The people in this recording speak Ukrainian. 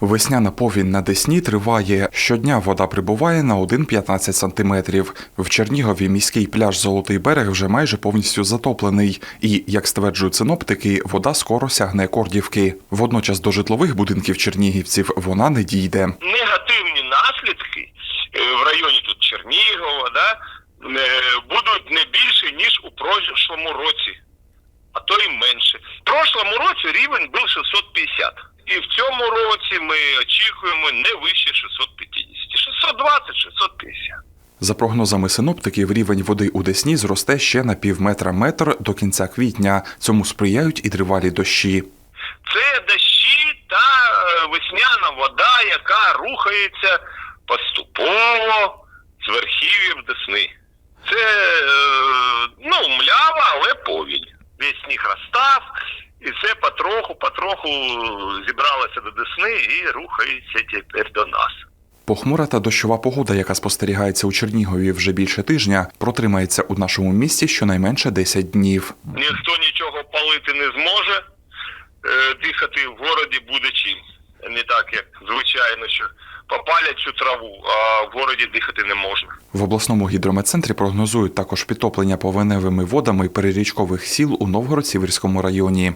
Весняна повінь на Десні триває. Щодня вода прибуває на 1,15 сантиметрів. В Чернігові міський пляж Золотий берег вже майже повністю затоплений. І, як стверджують синоптики, вода скоро сягне Кордівки. Водночас до житлових будинків чернігівців вона не дійде. негативні наслідки е, в районі тут Чернігова, да, е, будуть не більше, ніж у прошлому році, а то і менше. В прошлому році рівень був 650. І в цьому році ми очікуємо не вище 650. 620-650. За прогнозами синоптиків, рівень води у Десні зросте ще на пів метра метр до кінця квітня. Цьому сприяють і тривалі дощі. Це дощі та е, весняна вода, яка рухається поступово з верхів'їв Десни. Це потроху, потроху зібралося до Десни і рухається тепер до нас. Похмура та дощова погода, яка спостерігається у Чернігові вже більше тижня, протримається у нашому місті щонайменше 10 днів. Ніхто нічого палити не зможе, е, дихати в городі буде чим. Не так, як звичайно, що попалять цю траву, а в городі дихати не можна. В обласному гідрометцентрі прогнозують також підтоплення повеневими водами перерічкових сіл у Новгород-Сіверському районі.